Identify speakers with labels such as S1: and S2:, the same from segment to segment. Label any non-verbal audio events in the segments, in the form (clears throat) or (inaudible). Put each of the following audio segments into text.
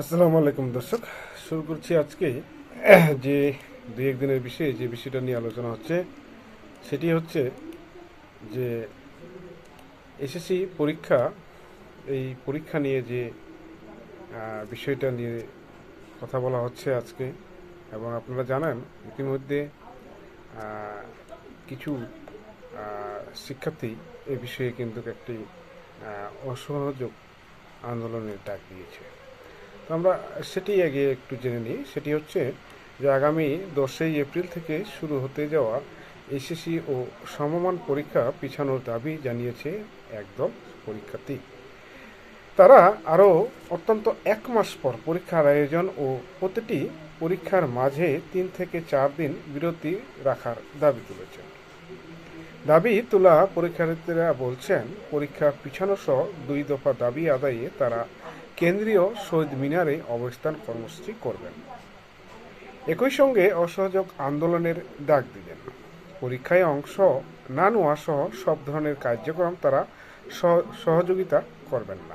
S1: আসসালামু আলাইকুম দর্শক, শুরু করছি আজকে (clears throat) যে দুই একদিনের বিষয়ে যে বিষয়টা নিয়ে আলোচনা হচ্ছে, সেটি হচ্ছে যে এসএসসি পরীক্ষা, এই পরীক্ষা নিয়ে যে বিষয়টা নিয়ে কথা বলা হচ্ছে আজকে, এবং আপনারা জানেন ইতিমধ্যে কিছু শিক্ষার্থী এ বিষয়ে কিন্তু একটি অসহযোগ আন্দোলনের ডাক দিয়েছে। আমরা সেটি আগে একটু জেনে নিই। সেটি হচ্ছে যে আগামী দশই এপ্রিল থেকে শুরু হতে যাওয়া এসএসসি ও সমমান পরীক্ষা পিছানোর দাবি জানিয়েছে একদল পরীক্ষার্থী। তারা আরও অত্যন্ত এক মাস পর পরীক্ষার আয়োজন ও প্রতিটি পরীক্ষার মাঝে তিন থেকে চার দিন বিরতি রাখার দাবি তুলেছেন দাবি তোলা পরীক্ষার্থীরা বলছেন, পরীক্ষা পিছানো সহ দুই দফা দাবি আদায়ে তারা কেন্দ্রীয় শহীদ মিনারে অবস্থান কর্মসূচি করবেন। একই সঙ্গে অসহযোগ আন্দোলনের ডাক দিলেন পরীক্ষায় অংশ না নেওয়া সহ সব ধরনের কার্যক্রম তারা সহ- সহযোগিতা করবেন না।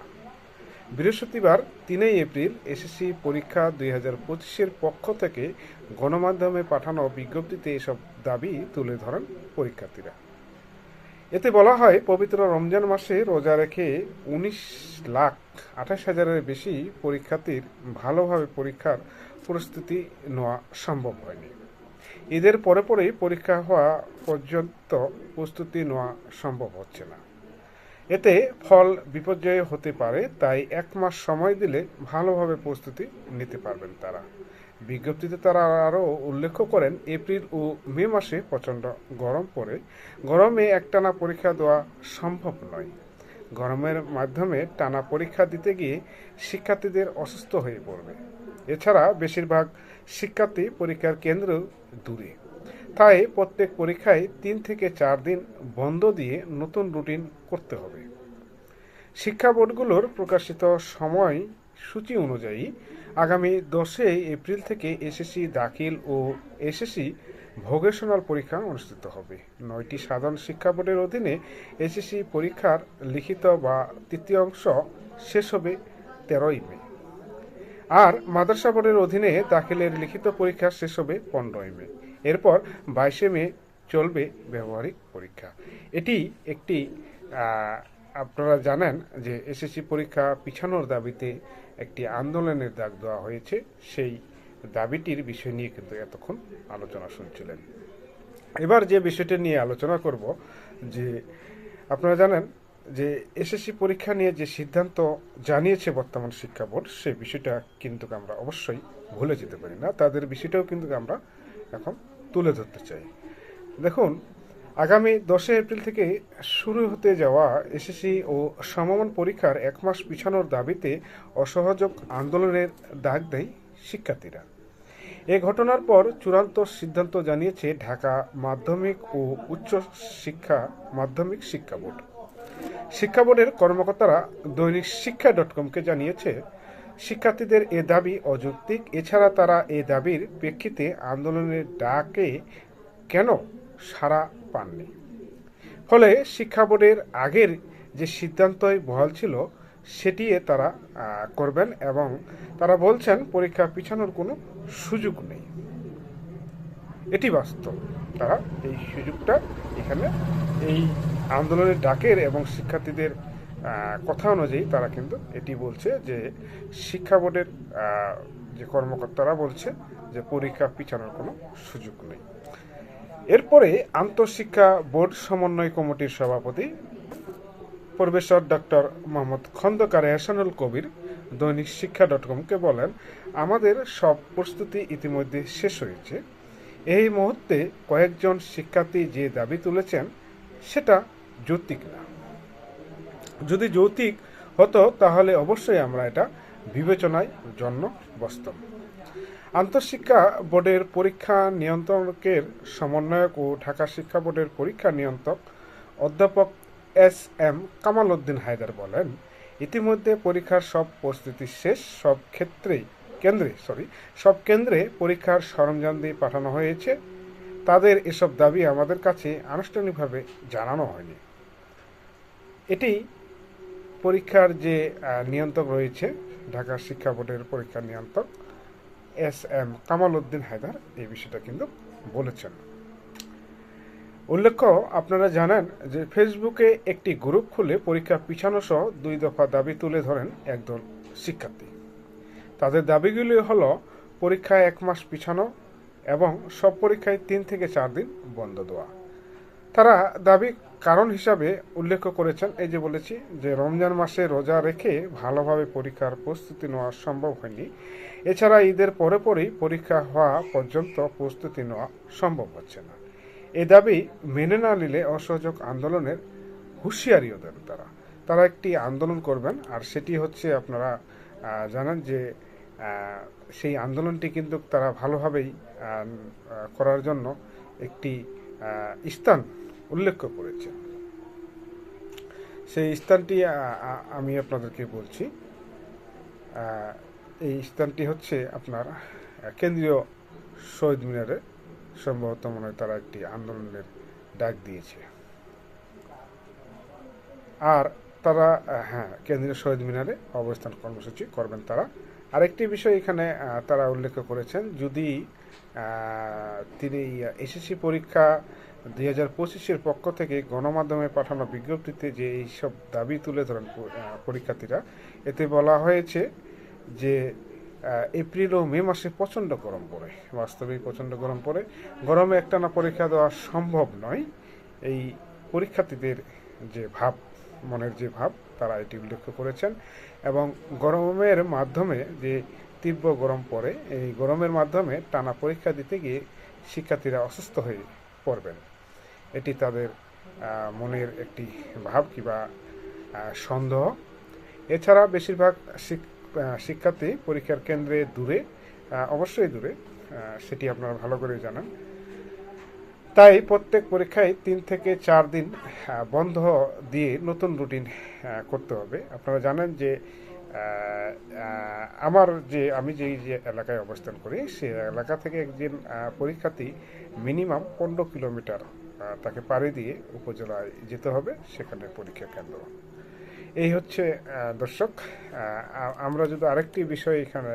S1: বৃহস্পতিবার তিনই এপ্রিল এসএসসি পরীক্ষা দুই হাজার পঁচিশের পক্ষ থেকে গণমাধ্যমে পাঠানো বিজ্ঞপ্তিতে এসব দাবি তুলে ধরেন পরীক্ষার্থীরা। এতে বলা হয়, পবিত্র রমজান মাসে রোজা রেখে উনিশ লাখ আঠাশ হাজারের বেশি পরীক্ষার্থীর ভালোভাবে পরীক্ষার প্রস্তুতি নেওয়া সম্ভব হয়নি। ঈদের পরে পরেই পরীক্ষা হওয়া পর্যন্ত প্রস্তুতি নেওয়া সম্ভব হচ্ছে না। এতে ফল বিপর্যয় হতে পারে, তাই এক মাস সময় দিলে ভালোভাবে প্রস্তুতি নিতে পারবেন তারা। বিজ্ঞপ্তিতে তারা আরও উল্লেখ করেন, এপ্রিল ও মে মাসে প্রচণ্ড গরম পড়ে। গরমে একটানা পরীক্ষা দেওয়া সম্ভব নয়। গরমের মাধ্যমে টানা পরীক্ষা দিতে গিয়ে শিক্ষার্থীদের অসুস্থ হয়ে পড়বে। এছাড়া বেশিরভাগ শিক্ষার্থী পরীক্ষার কেন্দ্র দূরে। তাই প্রত্যেক পরীক্ষায় তিন থেকে চার দিন বন্ধ দিয়ে নতুন রুটিন করতে হবে। শিক্ষা বোর্ডগুলোর প্রকাশিত সময় সূচি অনুযায়ী আগামী দশই এপ্রিল থেকে এসএসসি দাখিল ও এসএসসি ভোকেশনাল পরীক্ষা অনুষ্ঠিত হবে। নয়টি সাধারণ শিক্ষা বোর্ডের অধীনে এসএসসি পরীক্ষার লিখিত বা তৃতীয় অংশ শেষ হবে তেরোই মে। আর মাদ্রাসা বোর্ডের অধীনে দাখিলের লিখিত পরীক্ষা শেষ হবে পনেরোই মে। এরপর বাইশে মে চলবে ব্যবহারিক পরীক্ষা। এটি একটি আপনারা জানেন যে এসএসসি পরীক্ষা পিছানোর দাবিতে একটি আন্দোলনের ডাক দেওয়া হয়েছে। সেই দাবিটির বিষয় নিয়ে কিন্তু এতক্ষণ আলোচনা শুনছিলেন। এবার যে বিষয়টা নিয়ে আলোচনা করব, যে আপনারা জানেন যে এসএসসি পরীক্ষা নিয়ে যে সিদ্ধান্ত জানিয়েছে বর্তমান শিক্ষা বোর্ড সেই বিষয়টা কিন্তু আমরা অবশ্যই ভুলে যেতে পারি না। তাদের বিষয়টাও কিন্তু আমরা এখন তুলে ধরতে চাই। দেখুন আগামী দশই এপ্রিল থেকে শুরু হতে যাওয়া এসএসসি ও সমমান পরীক্ষার এক মাস পিছানোর দাবিতে অসহযোগ আন্দোলনের ডাক দেয় শিক্ষার্থীরা। এ ঘটনার পর চূড়ান্ত সিদ্ধান্ত জানিয়েছে ঢাকা মাধ্যমিক ও উচ্চ শিক্ষা মাধ্যমিক শিক্ষা বোর্ড। শিক্ষা বোর্ডের কর্মকর্তারা দৈনিক শিক্ষা ডট কমকে জানিয়েছে, শিক্ষার্থীদের এ দাবি অযৌক্তিক। এছাড়া তারা এ দাবির প্রেক্ষিতে আন্দোলনের ডাকে কেন সাড়া পাননি। ফলে শিক্ষা বোর্ডের আগের যে সিদ্ধান্তই বহাল ছিল সেটি তারা করবেন এবং তারা বলছেন পরীক্ষা পিছানোর কোনো সুযোগ নেই। এটি বাস্তব। তারা এই সুযোগটা এখানে এই আন্দোলনের ডাকের এবং শিক্ষার্থীদের কথা অনুযায়ী তারা কিন্তু এটি বলছে যে শিক্ষা বোর্ডের যে কর্মকর্তারা বলছে যে পরীক্ষা পিছানোর কোনো সুযোগ নেই। এরপরে আন্তঃশিক্ষা বোর্ড সমন্বয় কমিটির সভাপতি professor doctor Mohammad Khandaker Ehsanul Kabir Dainik Shiksha dot কমকে বলেন, আমাদের সব প্রস্তুতি ইতিমধ্যে শেষ হয়েছে। এই মুহূর্তে কয়েকজন শিক্ষার্থী যে দাবি তুলেছেন, সেটা যৌক্তিক না। যদি যৌতিক হতো, তাহলে অবশ্যই আমরা এটা বিবেচনায় জন্য বসতাম আন্তঃশিক্ষা বোর্ডের পরীক্ষা নিয়ন্ত্রকের সমন্বয়ক ও ঢাকা শিক্ষা বোর্ডের পরীক্ষা নিয়ন্ত্রক অধ্যাপক এস এম কামাল উদ্দিন হায়দার বলেন, ইতিমধ্যে পরীক্ষার সব প্রস্তুতি শেষ, সব ক্ষেত্রেই, কেন্দ্রে সরি সব কেন্দ্রে পরীক্ষার সরঞ্জাম দিয়ে পাঠানো হয়েছে। তাদের এসব দাবি আমাদের কাছে আনুষ্ঠানিকভাবে জানানো হয়নি। এটি পরীক্ষার যে নিয়ন্ত্রক রয়েছে, ঢাকা শিক্ষা বোর্ডের পরীক্ষা নিয়ন্ত্রক এস এম কামাল উদ্দিন হায়দার এই বিষয়টা কিন্তু বলেছেন। উল্লেখ্য, আপনারা জানেন যে ফেসবুকে একটি গ্রুপ খুলে পরীক্ষা পিছানো সহ দুই দফা দাবি তুলে ধরেন একদল শিক্ষার্থী। তাদের দাবিগুলি হল পরীক্ষা এক মাস পিছানো এবং সব পরীক্ষায় তিন থেকে চার দিন বন্ধ দেওয়া। তারা দাবি কারণ হিসাবে উল্লেখ করেছেন এই যে বলেছি যে রমজান মাসে রোজা রেখে ভালোভাবে পরীক্ষার প্রস্তুতি নেওয়া সম্ভব হয়নি। এছাড়া ঈদের পরে পরেই পরীক্ষা হওয়া পর্যন্ত প্রস্তুতি নেওয়া সম্ভব হচ্ছে না। এ দাবি মেনে না নিলে অসহযোগ আন্দোলনের হুঁশিয়ারিও দেন তারা। তারা একটি আন্দোলন করবেন আর সেটি হচ্ছে আপনারা জানেন যে সেই আন্দোলনটি কিন্তু তারা ভালোভাবেই করার জন্য একটি স্থান উল্লেখ করেছে সেই স্থানটি আমি আপনাদেরকে বলছি এই স্থানটি হচ্ছে আপনার কেন্দ্রীয় শহীদ মিনারে সম্ভবত মনে হয় তারা একটি আন্দোলনের ডাক দিয়েছে। আর তারা হ্যাঁ কেন্দ্রীয় শহীদ মিনারে অবস্থান কর্মসূচি করবেন তারা। আরেকটি বিষয় এখানে তারা উল্লেখ করেছেন, যদি তিনি এসএসসি পরীক্ষা দুই হাজার পঁচিশের পক্ষ থেকে গণমাধ্যমে পাঠানো বিজ্ঞপ্তিতে যে এইসব দাবি তুলে ধরেন পরীক্ষার্থীরা, এতে বলা হয়েছে যে এপ্রিল ও মে মাসে প্রচণ্ড গরম পড়ে। বাস্তবেই প্রচণ্ড গরম পড়ে। গরমে একটানা পরীক্ষা দেওয়া সম্ভব নয়। এই পরীক্ষার্থীদের যে ভাব, মনের যে ভাব, তারা এটি উল্লেখ করেছেন এবং গরমের মাধ্যমে যে তীব্র গরম পড়ে, এই গরমের মাধ্যমে টানা পরীক্ষা দিতে গিয়ে শিক্ষার্থীরা অসুস্থ হয়ে পড়বেন। এটি তাদের মনের একটি ভাব কিংবা সন্দেহ। এছাড়া বেশিরভাগ শিক- শিক্ষার্থী পরীক্ষার কেন্দ্রে দূরে অবশ্যই দূরে সেটি আপনারা ভালো করে জানান। তাই প্রত্যেক পরীক্ষায় তিন থেকে চার দিন বন্ধ দিয়ে নতুন রুটিন করতে হবে। আপনারা জানেন যে আমার যে আমি যেই যে এলাকায় অবস্থান করি সেই এলাকা থেকে একজন আহ, পরীক্ষার্থী মিনিমাম পনেরো কিলোমিটার তাকে পাড়ি দিয়ে উপজেলায় যেতে হবে, সেখানে পরীক্ষা কেন্দ্র। এই হচ্ছে দর্শক আমরা যদি আরেকটি বিষয় এখানে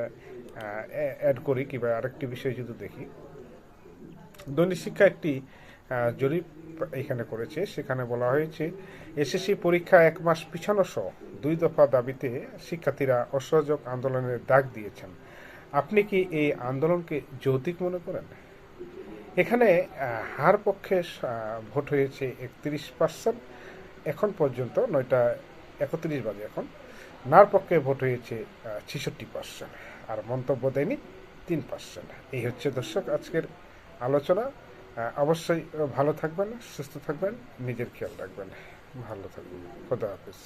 S1: অ্যাড করি কিংবা আরেকটি বিষয় যদি দেখি। দৈনিক শিক্ষা একটি জরিপ এখানে করেছে। সেখানে বলা হয়েছে, এসএসসি পরীক্ষা এক মাস পিছানো সহ দুই দফা দাবিতে শিক্ষার্থীরা অসহযোগ আন্দোলনের ডাক দিয়েছেন। আপনি কি এই আন্দোলনকে যৌতিক মনে করেন? এখানে হার পক্ষে ভোট হয়েছে একত্রিশ পার্সেন্ট। এখন পর্যন্ত নয়টা একত্রিশ বাজে এখন। নার পক্ষে ভোট হয়েছে ছেষট্টি পার্সেন্ট। আর মন্তব্য দেয়নি, তিন পার্সেন্ট। এই হচ্ছে দর্শক আজকের আলোচনা। অবশ্যই ভালো থাকবেন, সুস্থ থাকবেন, নিজের খেয়াল রাখবেন। ভালো থাকবেন। খোদা হাফিজ।